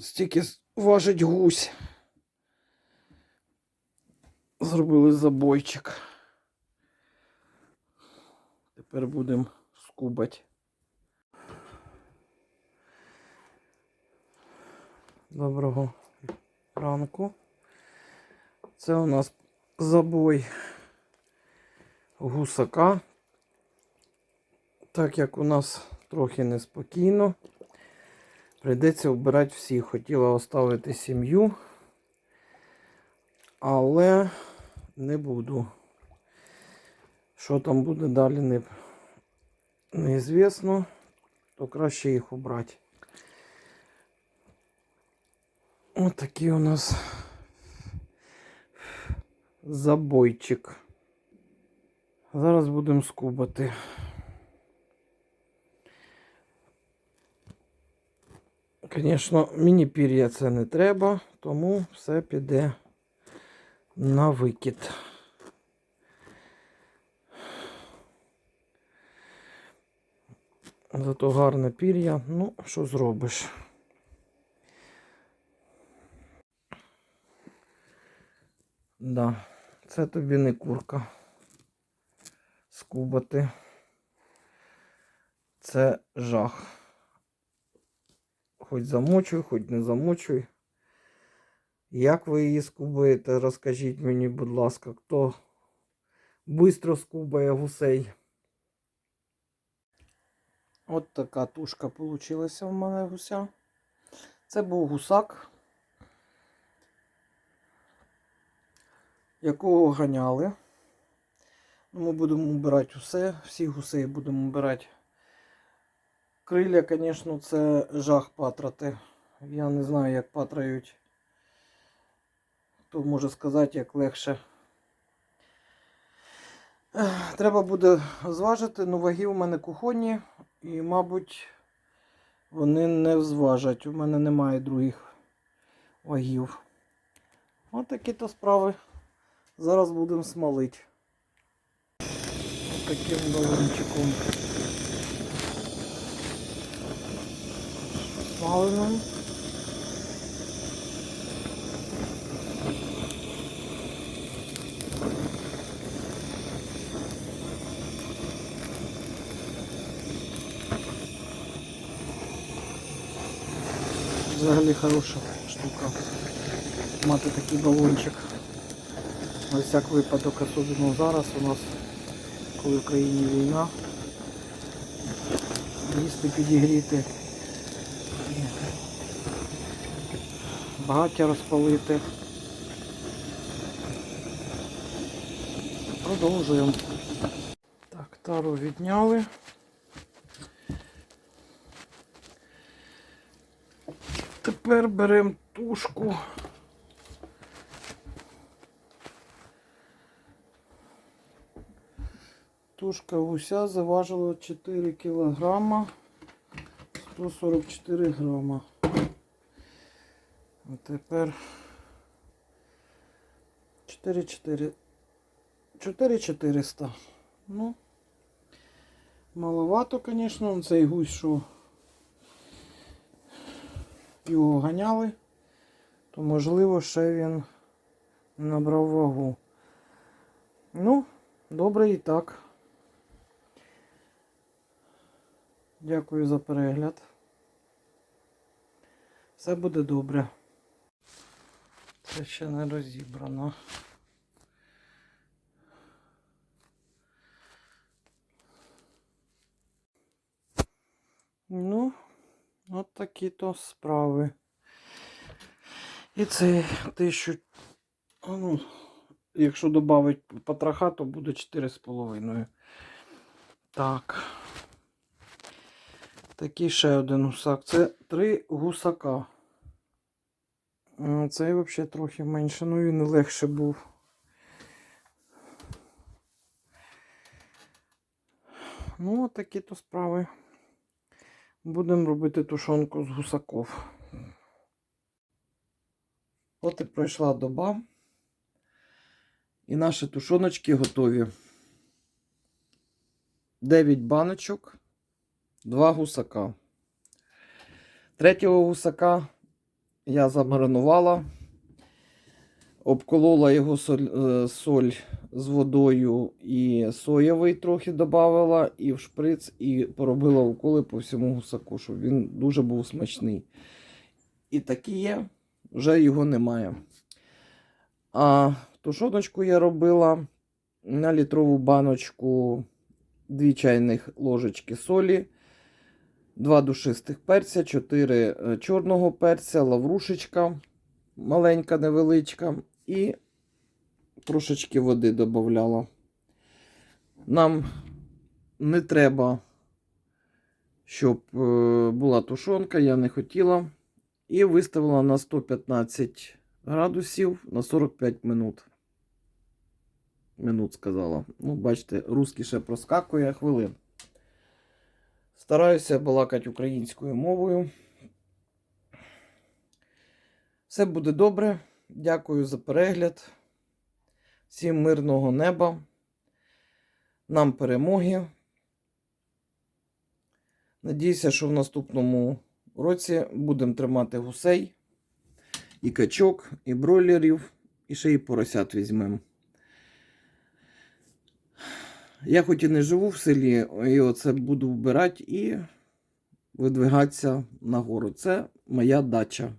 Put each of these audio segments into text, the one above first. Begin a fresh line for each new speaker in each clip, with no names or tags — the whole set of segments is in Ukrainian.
Стільки важить гусь. Зробили забойчик. Тепер будемо скубати. Доброго ранку. Це у нас забой гусака. Так як у нас трохи неспокійно, прийдеться вбирати всіх. Хотіла оставити сім'ю, але не буду. Що там буде далі, не, неізвісно, то краще їх убрати. Ось такий у нас забойчик. Зараз будемо скубати. Звісно, мені пір'я це не треба, тому все піде на викид. Зато гарне пір'я, ну, що зробиш. Да, це тобі не курка. Скубати. Це жах. Хоч замочуй, хоч не замочуй. Як ви її скубаєте, розкажіть мені, будь ласка, хто швидко скубає гусей. От така тушка вийшла в мене гуся. Це був гусак, якого ганяли. Ну, Ми будемо вбирати усе, всі гусей будемо вбирати. Крилля, звісно, це жах патрати. Я не знаю, як патрають. Хто може сказати, як легше. Треба буде зважити, ну ваги у мене кухонні і, мабуть, вони не зважать. У мене немає других вагів. Ось такі то справи. Зараз будемо смолити. Ось таким балончиком. Смаленим. Взагалі хороша штука. Мати такий балончик. На всяк випадок, особливо зараз у нас, коли в країні війна. Їсти підігріти. Багаття розпалити. Продовжуємо. Так, тару відняли. Тепер беремо тушку. Тушка гуся заважила 4 кілограма 144 грама. А тепер 4400. 4400. Ну, маловато, звісно, цей гусь, що його ганяли, то можливо ще він набрав вагу. Ну, добре і так. Дякую за перегляд. Все буде добре. Це ще не розібрано. Ну, от такі то справи. І це тисячу, а ну, якщо додати потроха, то буде 4,5. Так. Такий ще один гусак. Це три гусака. Цей взагалі трохи менше, ну він легше був. Ну, такі то справи. Будемо робити тушонку з гусаков. От і пройшла доба. І наші тушоночки готові. 9 баночок, 2 гусака. Третього гусака я замаринувала, обколола його соль, е, соль з водою і соєвий трохи додавала, і в шприц, і поробила уколи по всьому гусаку, щоб він дуже був смачний. І такий є, вже його немає. А тушоночку я робила на літрову баночку 2 чайних ложечки солі, 2 душистих перця, 4 е, чорного перця, лаврушечка маленька, невеличка, і трошечки води додавала. Нам не треба, щоб е, була тушонка, я не хотіла. І виставила на 115 градусів на 45 минут. Минут сказала. Ну, бачите, русський ще проскакує хвилин. Стараюся балакати українською мовою. Все буде добре. Дякую за перегляд. Всім мирного неба. Нам перемоги. Надіюся, що в наступному році будемо тримати гусей, і качок, і бройлерів, і ще й поросят візьмемо. Я хоч і не живу в селі, і оце буду вбирати і видвигатися на гору. Це моя дача,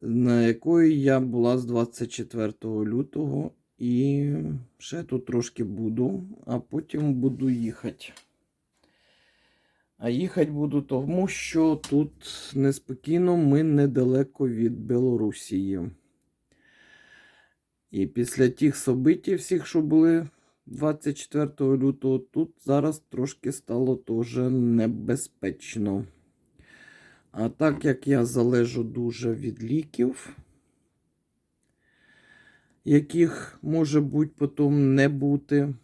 на якої я була з 24 лютого. І ще тут трошки буду, а потім буду їхати. А їхати буду тому, що тут неспокійно ми недалеко від Білорусії. І після тих событій всіх, що були 24 лютого, тут зараз трошки стало теж небезпечно. А так як я залежу дуже від ліків, яких може бути потім не бути,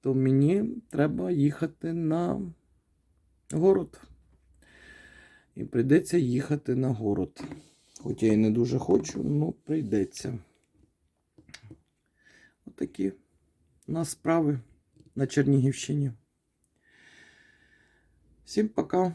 то мені треба їхати на город. І прийдеться їхати на город. Хоч я і не дуже хочу, але прийдеться. Отакі у нас справи на Чернігівщині. Всім пока.